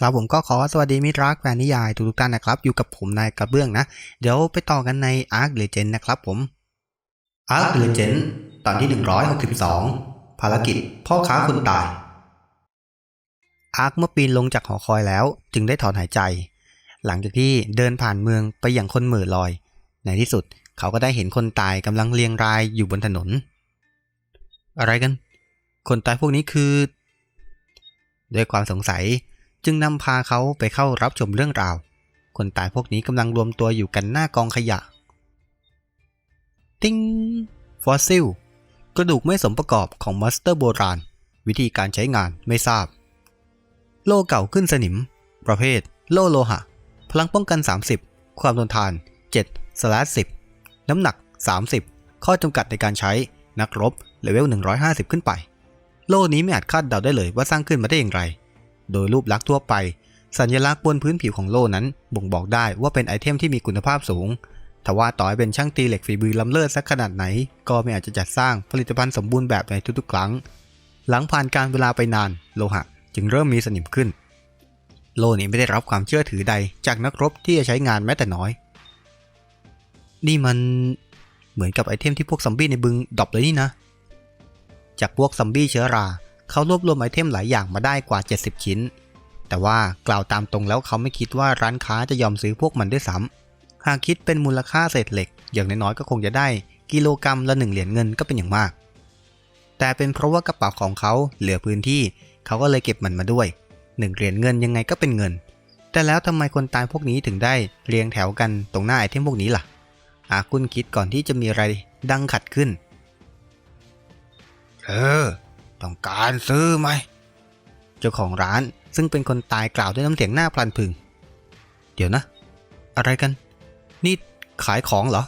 ครับผมก็ขอสวัสดีมิตรรักแฟนนิยายทุกๆท่านนะครับ อยู่กับผมนายกระเบื้องนะ เดี๋ยวไปต่อกันใน Arc Legend นะครับผม Arc Legend ตอนที่ 162 ภารกิจพ่อค้าคนตาย อาร์คเมื่อปีนลงจากหอคอยแล้ว จึงได้ถอนหายใจ หลังจากที่เดินผ่านเมืองไปอย่างคนเหม่อลอย ในที่สุดเขาก็ได้เห็นคนตายกำลังเรียงรายอยู่บนถนน อะไรกัน คนตายพวกนี้คือ ด้วยความสงสัย จึงนำพาเขาไปเข้ารับชมเรื่องราว คนตายพวกนี้กำลังรวมตัวอยู่กันหน้ากองขยะ ติ้ง ฟอสซิล กระดูกไม่สมประกอบของมัสเตอร์โบราณ วิธีการใช้งานไม่ทราบ โล่เก่าขึ้นสนิม ประเภท โล่โลหะ พลังป้องกัน 30 ความทนทาน7สลัด10 น้ำหนัก 30 ข้อจำกัดในการใช้นักรบเลเวล150 ขึ้นไป โล่นี้ไม่อาจคาดเดาได้เลยว่าสร้างขึ้นมาได้อย่างไร โดยรูปลักษณ์ทั่วไป สัญลักษณ์บนพื้นผิวของโล่นั้น บ่งบอกได้ว่าเป็นไอเทมที่มีคุณภาพสูงทว่าต่อให้เป็นช่างตีเหล็กฝีมือล้ำเลิศสักขนาดไหน ก็ไม่อาจจะจัดสร้างผลิตภัณฑ์สมบูรณ์แบบในทุกๆ ครั้ง หลังผ่านการเวลาไปนาน โลหะ จึงเริ่มมีสนิมขึ้น โล่นี้ไม่ได้รับความเชื่อถือใด จากนักรบที่จะใช้งานแม้แต่น้อย นี่มันเหมือนกับไอเทมที่พวกซอมบี้ในบึงดรอปเลยนี่นะ จากพวกซอมบี้เชื้อรา เขารวบรวมไอเทมหลายอย่างมาได้กว่า 70 ชิ้น แต่ว่ากล่าวตามตรงแล้วเขาไม่คิดว่าร้านค้าจะยอมซื้อพวกมันด้วยซ้ำหากคิดเป็นมูลค่าเศษเหล็ก อย่างน้อยๆก็คงจะได้กิโลกรรัมละหนึ่งเหรียญเงินก็เป็นอย่างมาก แต่เป็นเพราะว่ากระเป๋าของเขาเหลือพื้นที่ เขาก็เลยเก็บมันมาด้วยหนึ่งเหรียญเงินยังไงก็เป็นเงิน แต่แล้วทำไมคนตายพวกนี้ถึงได้เรียงแถวกันตรงหน้าไอเทมพวกนี้ล่ะ อาคุณคิดก่อนที่จะมีอะไรดังขัดขึ้น เธอ ต้องการซื้อไหม เจ้าของร้านซึ่งเป็นคนตายกล่าวด้วยน้ำเสียงหน้าพลันพึง เดี๋ยวนะ อะไรกัน นี่ขายของเหรอ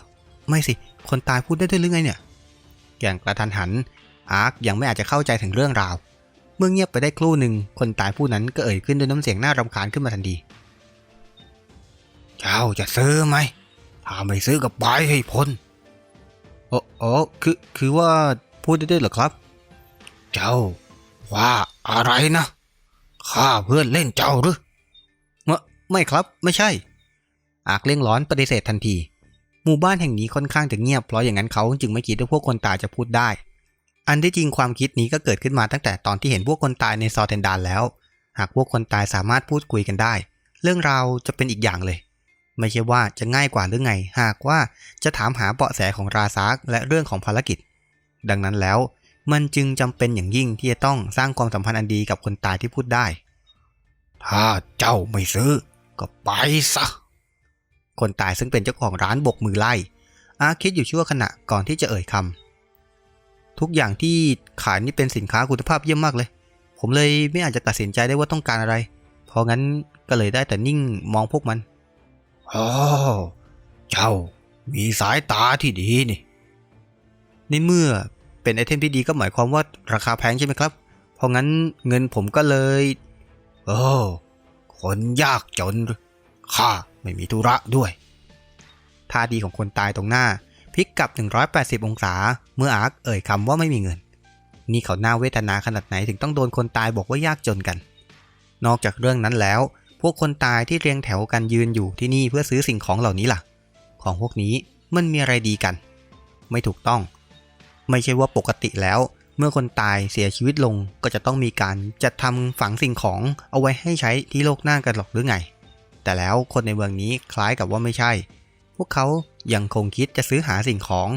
ไม่สิ คนตายพูดได้ด้วยหรือไงเนี่ย อย่างกระทันหัน อาร์คยังไม่อาจจะเข้าใจถึงเรื่องราว เมื่อเงียบไปได้ครู่หนึ่ง คนตายผู้นั้นก็เอ่ยขึ้นด้วยน้ำเสียงหน่ารำคาญขึ้นมาทันที เจ้าจะซื้อไหม ถ้าไม่ซื้อก็ไปให้พ้นอ๋ออ๋อคือ คือว่าพูดได้ด้วยเหรอครับ เจ้า ว่าอะไรนะข้าเพื่อนเล่นเจ้าหรือไม่ไม่ครับไม่ใช่ อาร์คเร่งร้อนปฏิเสธทันที หมู่บ้านแห่งนี้ค่อนข้างจะเงียบเพราะอย่างนั้นเขาจึงไม่คิดว่าพวกคนตายจะพูดได้ อันที่จริงความคิดนี้ก็เกิดขึ้นมาตั้งแต่ตอนที่เห็นพวกคนตายในซอเทนดานแล้ว หากพวกคนตายสามารถพูดคุยกันได้ เรื่องราวจะเป็นอีกอย่างเลย ไม่ใช่ว่าจะง่ายกว่าหรือไง หากว่าจะถามหาเบาะแสของราซากและเรื่องของภารกิจ ดังนั้นแล้ว มันจึงจำเป็นอย่างยิ่งที่จะต้องสร้างความสัมพันธ์อันดีกับคนตายที่พูดได้ ถ้าเจ้าไม่ซื้อ ก็ไปซะ คนตายซึ่งเป็นเจ้าของร้านบกมือไล่ อาคิดอยู่ชั่วขณะก่อนที่จะเอ่ยคำทุกอย่างที่ขายนี่เป็นสินค้าคุณภาพเยี่ยมมากเลย ผมเลยไม่อาจจะตัดสินใจได้ว่าต้องการอะไร เพราะงั้นก็เลยได้แต่นิ่งมองพวกมันโอ้เจ้ามีสายตาที่ดีนี่ในเมื่อ เป็นไอเทมที่ดีก็หมายความว่าราคาแพงใช่ไหมครับ เพราะงั้นเงินผมก็เลย โอ้คนยากจนหรือข้าไม่มีธุระด้วยท่าดีของคนตายตรงหน้าพลิกกลับ 180 องศา เมื่ออาร์คเอ่ยคำว่าไม่มีเงิน นี่เขาหน้าเวทนาขนาดไหนถึงต้องโดนคนตายบอกว่ายากจนกัน นอกจากเรื่องนั้นแล้ว พวกคนตายที่เรียงแถวกันยืนอยู่ที่นี่เพื่อซื้อสิ่งของเหล่านี้ล่ะ ของพวกนี้มันมีอะไรดีกัน ไม่ถูกต้อง ไม่ใช่ว่าปกติแล้ว เมื่อคนตายเสียชีวิตลงก็จะต้องมีการจัดทำฝังสิ่งของเอาไว้ให้ใช้ที่โลกหน้ากันหรอกหรือไง แต่แล้วคนในเมืองนี้คล้ายกับว่าไม่ใช่ พวกเขายังคงคิดจะซื้อหาสิ่งของ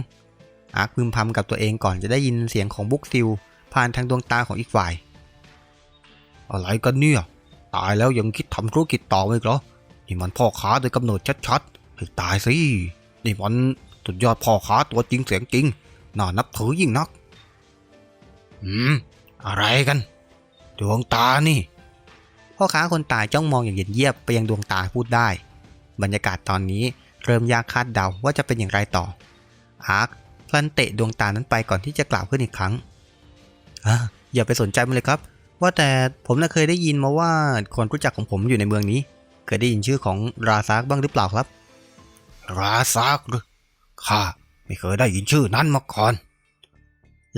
อาร์คพึมพำกับตัวเองก่อนจะได้ยินเสียงของบุ๊กซิลผ่านทางดวงตาของอีกฝ่าย อะไรกันเนี่ย ตายแล้วยังคิดทำธุรกิจต่ออีกเหรอ นี่มันพ่อค้าโดยกำเนิดชัดๆให้ตายสิ นี่มันสุดยอดพ่อค้าตัวจริงเสียงจริง น่านับถือยิ่งนัก อืม อะไรกัน ดวงตานี่ พ่อค้าคนตายจ้องมองอย่างเย็นเยียบไปยังดวงตาพูดได้ บรรยากาศตอนนี้เริ่มยากคาดเดาว่าจะเป็นอย่างไรต่อ อาร์คพลันเตะดวงตานั้นไปก่อนที่จะกล่าวขึ้นอีกครั้งอะอย่าไปสนใจมันเลยครับ ว่าแต่ผมน่ะเคยได้ยินมาว่าคนรู้จักของผมอยู่ในเมืองนี้ เคยได้ยินชื่อของราซากบ้างหรือเปล่าครับ ราซากหรือข้า ไม่เคยได้ยินชื่อนั้นมาก่อน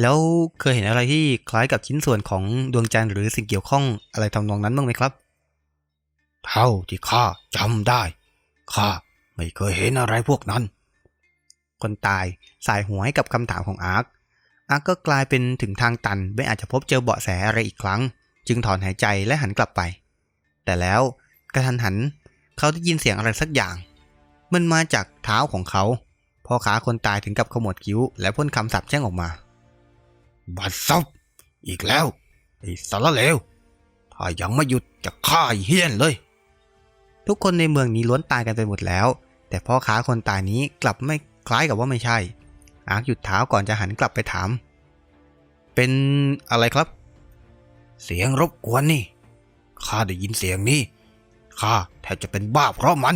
แล้วเคยเห็นอะไรที่คล้ายกับชิ้นส่วนของดวงจันทร์หรือสิ่งเกี่ยวข้องอะไรทำนองนั้นบ้างไหมครับ เท่าที่ข้าจำได้ข้าไม่เคยเห็นอะไรพวกนั้น คนตายสายหัวให้กับคำถามของอาร์คอาร์คก็กลายเป็นถึงทางตันไม่อาจจะพบเจอเบาะแสอะไรอีกครั้ง จึงถอนหายใจและหันกลับไป แต่แล้วกระทันหัน เขาได้ยินเสียงอะไรสักอย่าง มันมาจากเท้าของเขา พ่อค้าคนตายถึงกับขมวดคิ้ว และพ่นคำสาปแช่งออกมา บัดซบอีกแล้วไอ้สารเลวถ้ายังไม่หยุดจะฆ่าไอ้เฮี้ยนเลย ทุกคนในเมืองนี้ล้วนตายกันไปหมดแล้ว แต่พ่อค้าคนตายนี้กลับไม่คล้ายกับว่าไม่ใช่ อาร์คหยุดเท้าก่อนจะหันกลับไปถาม เป็นอะไรครับ เสียงรบกวนนี่ข้าได้ยินเสียงนี้ข้าแทบจะเป็นบ้าเพราะมัน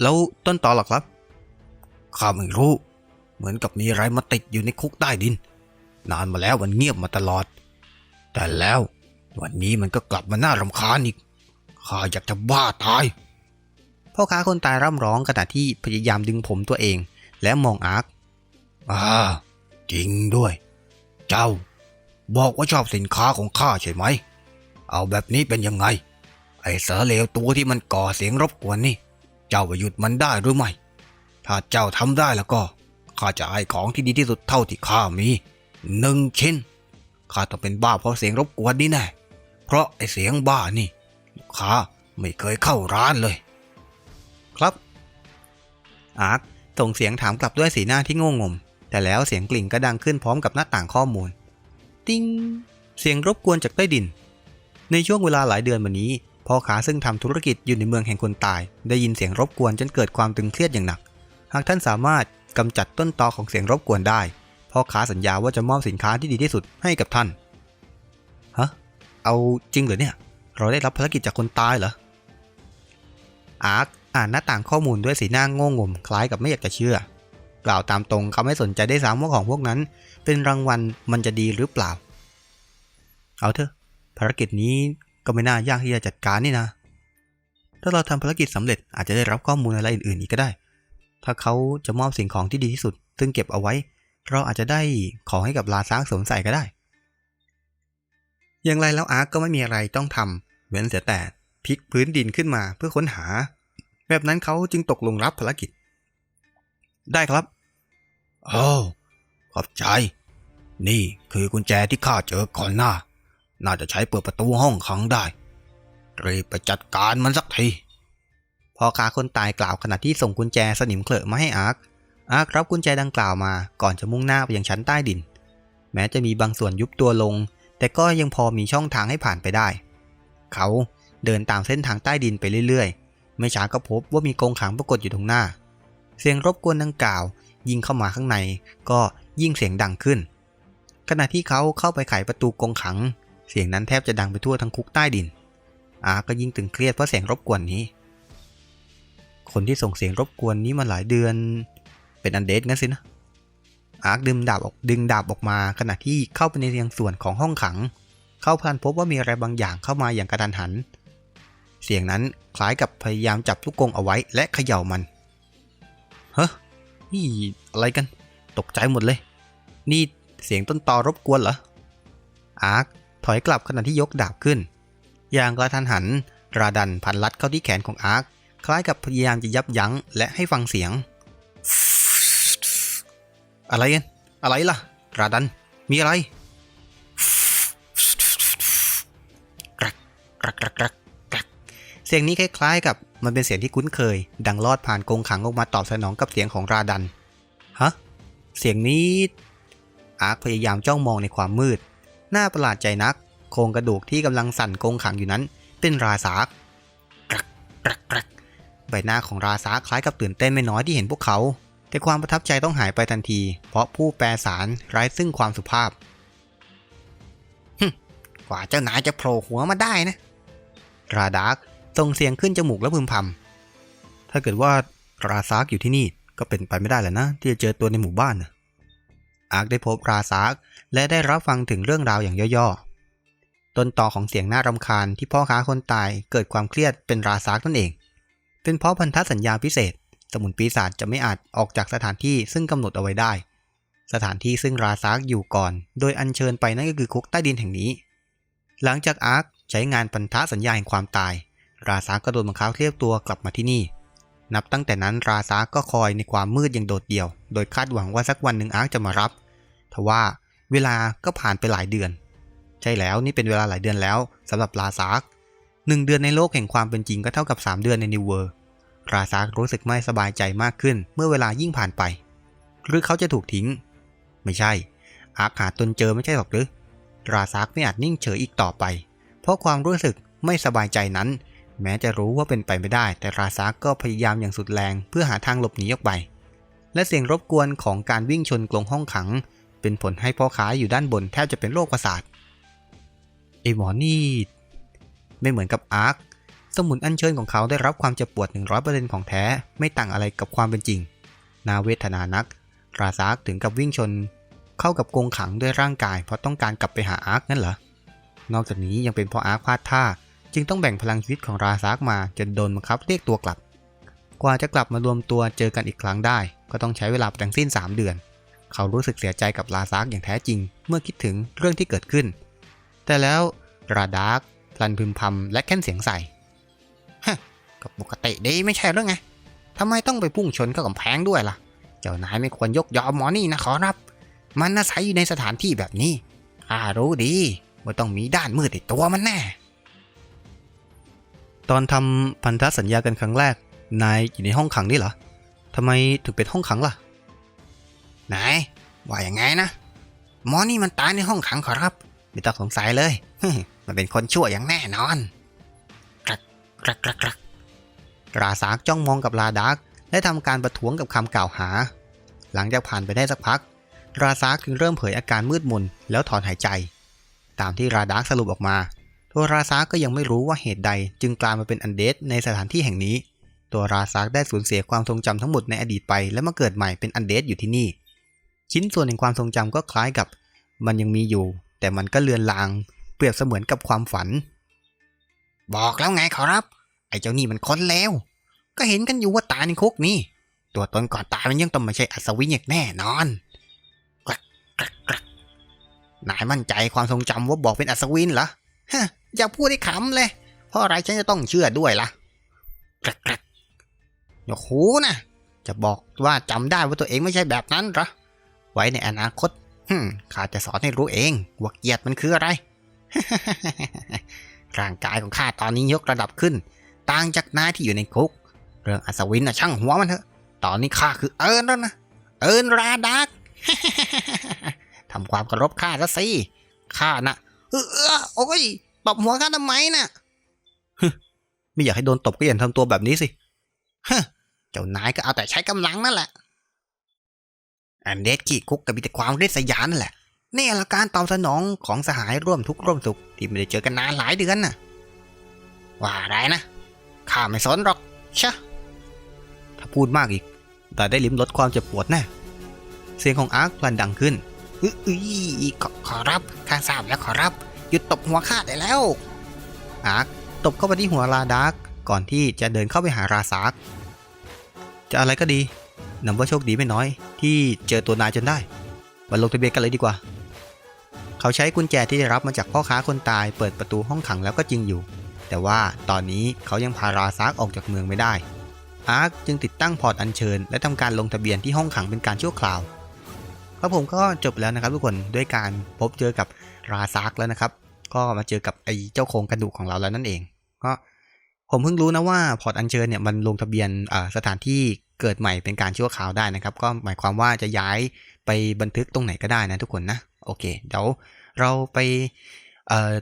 แล้วต้นตอหรอครับ ข้าไม่รู้ เหมือนกับมีอะไรมาติดอยู่ในคุกใต้ดิน นานมาแล้วมันเงียบมาตลอด แต่แล้ววันนี้มันก็กลับมาน่ารำคาญอีก ข้าอยากจะบ้าตาย พ่อค้าคนตายร่ำร้องขณะที่พยายามดึงผมตัวเอง และมองอาร์คอ่าจริงด้วย เจ้า บอกว่าชอบสินค้าของข้าใช่ไหม เอาแบบนี้เป็นยังไง ไอ้เสือเลวตัวที่มันก่อเสียงรบกวนนี่ เจ้าไปหยุดมันได้หรือไม่ ถ้าเจ้าทำได้แล้วก็ข้าจะให้ของที่ดีที่สุดเท่าที่ข้ามีหนึ่งชิ้นข้าต้องเป็นบ้าเพราะเสียงรบกวนนี่แน่เพราะไอเสียงบ้านี่ลูกค้าไม่เคยเข้าร้านเลย ครับ อาร์คส่งเสียงถามกลับด้วยสีหน้าที่โง่งม แต่แล้วเสียงกลิ่งก็ดังขึ้นพร้อมกับหน้าต่างข้อมูล ติ้งเสียงรบกวนจากใต้ดิน ในช่วงเวลาหลายเดือนมานี้พ่อค้าซึ่งทำธุรกิจอยู่ในเมืองแห่งคนตาย ได้ยินเสียงรบกวนจนเกิดความตึงเครียดอย่างหนัก หากท่านสามารถกำจัดต้นตอของเสียงรบกวนได้ พ่อค้าสัญญาว่าจะมอบสินค้าที่ดีที่สุดให้กับท่าน ฮะ เอาจริงเหรอเนี่ย เราได้รับภารกิจจากคนตายเหรอ อาร์คอ่านหน้าต่างข้อมูลด้วยสีหน้าโง่งม คล้ายกับไม่อยากจะเชื่อ กล่าวตามตรงเขาไม่สนใจได้ซ้ำว่าของพวกนั้น เป็นรางวัลมันจะดีหรือเปล่า เอาเถอะ ภารกิจนี้ก็ไม่น่ายากที่จะจัดการนี่นะ ถ้าเราทำภารกิจสำเร็จอาจจะได้รับข้อมูลอะไรอื่นๆอีกก็ได้ ถ้าเขาจะมอบสิ่งของที่ดีที่สุด ซึ่งเก็บเอาไว้ เราอาจจะได้ของให้กับลาซากสวมใส่ก็ได้ อย่างไรแล้วอาร์คก็ไม่มีอะไรต้องทำเว้นเสียแต่พลิกพื้นดินขึ้นมาเพื่อค้นหา แบบนั้นเขาจึงตกลงรับภารกิจ ได้ครับโอ้ขอบใจ นี่คือกุญแจที่ข้าเจอก่อนหน้า น่าจะใช้เปิดประตูห้องขังได้รีบไปจัดการมันสักที พอค้าคนตายกล่าวขณะที่ส่งกุญแจสนิมเคลอะมาให้อาร์คอาร์ครับกุญแจดังกล่าวมาก่อนจะมุ่งหน้าไปยังชั้นใต้ดิน แม้จะมีบางส่วนยุบตัวลง แต่ก็ยังพอมีช่องทางให้ผ่านไปได้ เขาเดินตามเส้นทางใต้ดินไปเรื่อยๆ ไม่ช้าก็พบว่ามีกรงขังปรากฏอยู่ตรงหน้า เสียงรบกวนดังกล่าว ยิงเข้ามาข้างในก็ยิ่งเสียงดังขึ้น ขณะที่เขาเข้าไปไขประตูกรงขัง เสียงนั้นแทบจะดังไปทั่วทั้งคุกใต้ดิน อาร์ก็ยิ่งตึงเครียดเพราะเสียงรบกวนนี้ คนที่ส่งเสียงรบกวนนี้มาหลายเดือน เป็นอันเดดงั้นสินะ อาร์คดึงดาบออกดึงดาบออกมา ขณะที่เข้าไปในยังส่วนของห้องขัง เข้าพันพบว่ามีอะไรบางอย่างเข้ามาอย่างกระทันหัน เสียงนั้นคล้ายกับพยายามจับลูกกงเอาไว้และเขย่ามัน เฮ้ยนี่อะไรกัน ตกใจหมดเลย นี่เสียงต้นตอรบกวนเหรอ อาร์คถอยกลับขณะที่ยกดาบขึ้น อย่างกระทันหันราดันพันลัดเข้าที่แขนของอาร์ค คล้ายกับพยายามจะยับยั้งและให้ฟังเสียง อะไรกันอะไรล่ะราดัน มีอะไรกรักกรักกรักกรักกรักเสียงนี้คล้ายๆกับมันเป็นเสียงที่คุ้นเคย ดังลอดผ่านกรงขังออกมาตอบสนองกับเสียงของราดัน ฮะ เสียงนี้ อาร์คพยายามจ้องมองในความมืด หน้าประหลาดใจนัก โครงกระดูกที่กำลังสั่นกรงขังอยู่นั้น เป็นราซากกรักกรักกรัก ใบหน้าของราซาคล้ายกับตื่นเต้นไม่น้อยที่เห็นพวกเขา แต่ความประทับใจต้องหายไปทันที เพราะผู้แปลสารไร้ซึ่งความสุภาพกว่าเจ้านายจะโผล่หัวมาได้นะ ราดาร์กส่งเสียงขึ้นจมูกแล้วพึมพำถ้าเกิดว่าราซากอยู่ที่นี่ก็เป็นไปไม่ได้แหละนะ ที่จะเจอตัวในหมู่บ้านนะอาร์คได้พบราซากและได้รับฟังถึงเรื่องราวอย่างย่อๆ ต้นต่อของเสียงน่ารำคาญที่พ่อค้าคนตายเกิดความเครียดเป็นราซากนั่นเอง เป็นเพราะพันธสัญญาพิเศษ สมุนปีศาจจะไม่อาจออกจากสถานที่ซึ่งกำหนดเอาไว้ได้ สถานที่ซึ่งราซากอยู่ก่อน โดยอัญเชิญไปนั่นก็คือคุกใต้ดินแห่งนี้ หลังจากอาร์คใช้งานพันธสัญญาแห่งความตาย ราซากก็โดนบังคับเรียบตัวกลับมาที่นี่ นับตั้งแต่นั้นราซาก็คอยในความมืดอย่างโดดเดี่ยว โดยคาดหวังว่าสักวันหนึ่งอาร์คจะมารับทว่าเวลาก็ผ่านไปหลายเดือน ใช่แล้วนี่เป็นเวลาหลายเดือนแล้วสำหรับราซาก หนึ่งเดือนในโลกแห่งความเป็นจริงก็เท่ากับ 3 เดือนในนิวเวอร์ราซากรู้สึกไม่สบายใจมากขึ้นเมื่อเวลายิ่งผ่านไป หรือเขาจะถูกทิ้ง ไม่ใช่ อาร์คหาตนเจอไม่ใช่หรอกหรือ ราซากไม่อาจนิ่งเฉยอีกต่อไป เพราะความรู้สึกไม่สบายใจนั้น แม้จะรู้ว่าเป็นไปไม่ได้ แต่ราซากก็พยายามอย่างสุดแรง เพื่อหาทางหลบหนีออกไป และเสียงรบกวนของการวิ่งชนกลงห้องขัง เป็นผลให้พ่อค้าอยู่ด้านบนแทบจะเป็นโรคประสาทไอหมอนี่ ไม่เหมือนกับอาร์คสมุนอัญเชิญของเขาได้รับความเจ็บปวด 100%ของแท้ ไม่ต่างอะไรกับความเป็นจริง นาเวทนานัก ราซากถึงกับวิ่งชน เข้ากับกรงขังด้วยร่างกาย เพราะต้องการกลับไปหาอาร์คนั่นเหรอ นอกจากนี้ยังเป็นเพราะอาร์คพลาดท่า จึงต้องแบ่งพลังชีวิตของราซากมาจนโดนบังคับเรียกตัวกลับ กว่าจะกลับมารวมตัวเจอกันอีกครั้งได้ ก็ต้องใช้เวลาทั้งสิ้น 3 เดือน เขารู้สึกเสียใจกับราซากอย่างแท้จริง เมื่อคิดถึงเรื่องที่เกิดขึ้น แต่แล้วราดาร์ก พลันพึมพำและแค่นเสียงใส่ก็ปกติดีไม่ใช่หรือไงทำไมต้องไปพุ่งชนกับกำแพงด้วยล่ะ เจ้านายไม่ควรยกยอหมอนี่นะขอรับ มันอาศัยอยู่ในสถานที่แบบนี้ข้ารู้ดีว่าต้องมีด้านมืดติดตัวมันแน่ ตอนทำพันธสัญญากันครั้งแรก นายอยู่ในห้องขังนี่เหรอทำไมถึงเป็นห้องขังล่ะไหนว่าอย่างไงนะหมอนี่มันตายในห้องขังขอรับ ไม่ต้องสงสัยเลย มันเป็นคนชั่วอย่างแน่นอนกรักกรักกรักกรักราซากจ้องมองกับลาดาร์กและทำการประท้วงกับคำกล่าวหา หลังจากผ่านไปได้สักพัก ราซากถึงเริ่มเผยอาการมืดมนแล้วถอนหายใจ ตามที่ราดาร์กสรุปออกมา ตัวราซากก็ยังไม่รู้ว่าเหตุใดจึงกลายมาเป็นอันเดสในสถานที่แห่งนี้ ตัวราซากได้สูญเสียความทรงจำทั้งหมดในอดีตไป และมาเกิดใหม่เป็นอันเดสอยู่ที่นี่ ชิ้นส่วนแห่งความทรงจำก็คล้ายกับ มันยังมีอยู่ แต่มันก็เลือนลาง เปรียบเสมือนกับความฝัน บอกแล้วไงขอรับ ไอ้เจ้านี่มันคนเลวก็เห็นกันอยู่ว่าตายในคุกนี่ ตัวตนก่อนตายมันยังต้องไม่ใช่อัศวินอย่างแน่นอนกรักกรักกรักนายมั่นใจความทรงจำว่าบอกเป็นอัศวินเหรอฮะอย่าพูดให้ขำเลย เพราะอะไรฉันจะต้องเชื่อด้วยล่ะกรักกรักอย่าหูนะจะบอกว่าจำได้ว่าตัวเองไม่ใช่แบบนั้นเหรอไว้ในอนาคตฮึข้าจะสอนให้รู้เองว่าเกียรติมันคืออะไร ร่างกายของข้าตอนนี้ยกระดับขึ้น ต่างจากนายที่อยู่ในคุก เรื่องอัศวินนะช่างหัวมันเถอะ ตอนนี้ข้าคือเอิญแล้วนะ เอิญราดักทำความเคารพข้าซะสิ ข้านะเออโอ้ยตบหัวข้าทำไมน่ะไม่อยากให้โดนตบก็อย่าทำตัวแบบนี้สิเจ้านายก็เอาแต่ใช้กำลังนั่นแหละอันเดดขี้คุกกับมีแต่ความริษยานั่นแหละ นี่แหละการตอบสนองของสหายร่วมทุกข์ร่วมสุขที่ไม่ได้เจอกันนานหลายเดือนน่ะ ว่าอะไรนะข้าไม่สนหรอกชะถ้าพูดมากอีก แต่ได้ลิ้มรสความเจ็บปวดแน่เสียงของอาร์คพลันดังขึ้นอื้อขอขอรับข้าทราบแล้วขอรับ หยุดตบหัวข้าได้แล้ว อาร์คตบเข้าไปที่หัวราดาร์กก่อนที่จะเดินเข้าไปหาราซากจะอะไรก็ดีนับว่าโชคดีไม่น้อย ที่เจอตัวนายจนได้มาลงทะเบียนกันเลยดีกว่า เขาใช้กุญแจที่ได้รับมาจากพ่อค้าคนตายเปิดประตูห้องขังแล้วก็จริงอยู่ แต่ว่าตอนนี้เขายังพาราซากออกจากเมืองไม่ได้ อาร์คจึงติดตั้งพอร์ตอัญเชิญ และทำการลงทะเบียนที่ห้องขังเป็นการชั่วคราวครับผมก็จบแล้วนะครับทุกคนด้วยการพบเจอกับราซากแล้วนะครับ ก็มาเจอกับไอ้เจ้าโครงกระดูกของเราแล้วนั่นเอง ก็ผมเพิ่งรู้นะว่าพอร์ตอัญเชิญเนี่ยมันลงทะเบียนสถานที่เกิดใหม่เป็นการชั่วคราวได้นะครับ ก็หมายความว่าจะย้ายไปบันทึกตรงไหนก็ได้นะทุกคนนะ โอเค เดี๋ยวเราไป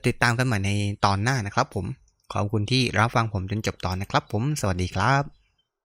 ติดตามกันใหม่ในตอนหน้านะครับผม ขอบคุณที่รับฟังผมจนจบตอนนะครับผม สวัสดีครับ